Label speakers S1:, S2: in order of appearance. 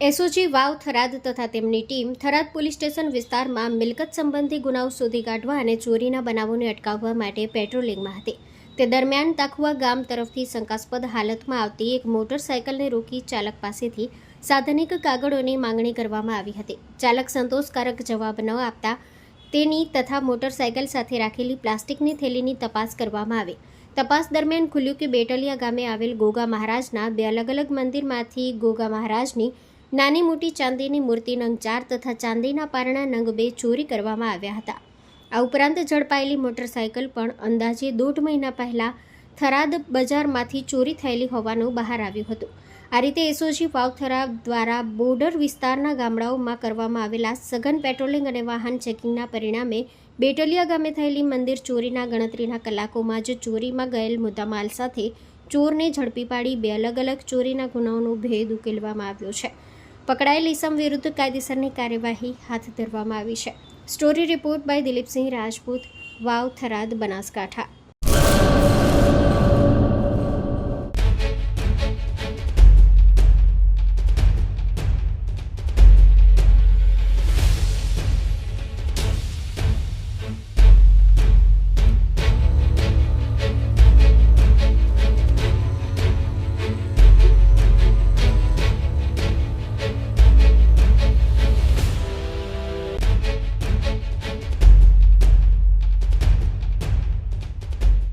S1: SOG Vav Tharad તથા તેમની team Tharad police station વિસ્તારમાં મિલકત સંબંધી ગુનાઓ શોધી કાઢવા અને ચોરીના બનાવોને અટકાવવા માટે પેટ્રોલિંગમાં હતી. તે દરમિયાન તખવા ગામ તરફથી શંકાસ્પદ હાલતમાં આવતી એક મોટરસાયકલને રોકી ચાલક પાસેથી સાધનિક કાગળોની માંગણી કરવામાં આવી હતી. ચાલક સંતોષકારક જવાબ ન આપતા તેની તથા મોટરસાયકલ સાથે રાખેલી પ્લાસ્ટિકની થેલીની તપાસ કરવામાં આવી. તપાસ દરમિયાન ખુલ્યું કે બેટલિયા ગામે આવેલ ગોગા મહારાજના બે અલગ અલગ મંદિરમાંથી ગોગા મહારાજની નાની મોટી ચાંદીની મૂર્તિ નંગ ચાર તથા ચાંદીના પારણા નંગ બે ચોરી કરવામાં આવ્યા હતા. આ ઉપરાંત ઝડપાયેલી મોટરસાયકલ પણ અંદાજે દોઢ મહિના પહેલાં થરાદ બજારમાંથી ચોરી થયેલી હોવાનું બહાર આવ્યું હતું. આ રીતે એસઓજી વાવથરા દ્વારા બોર્ડર વિસ્તારના ગામડાઓમાં કરવામાં આવેલા સઘન પેટ્રોલિંગ અને વાહન ચેકિંગના પરિણામે બેટલિયા ગામે થયેલી મંદિર ચોરીના ગણતરીના કલાકોમાં જ ચોરીમાં ગયેલ મુદ્દામાલ સાથે ચોરને ઝડપી પાડી બે અલગ અલગ ચોરીના ગુનાઓનો ભેદ ઉકેલવામાં આવ્યો છે. પકડાયેલ ઇસમ વિરુદ્ધ કાયદેસરની કાર્યવાહી હાથ ધરવામાં આવી છે. Story report by Dilipsinh Rajput, Vav Tharad Banaskantha.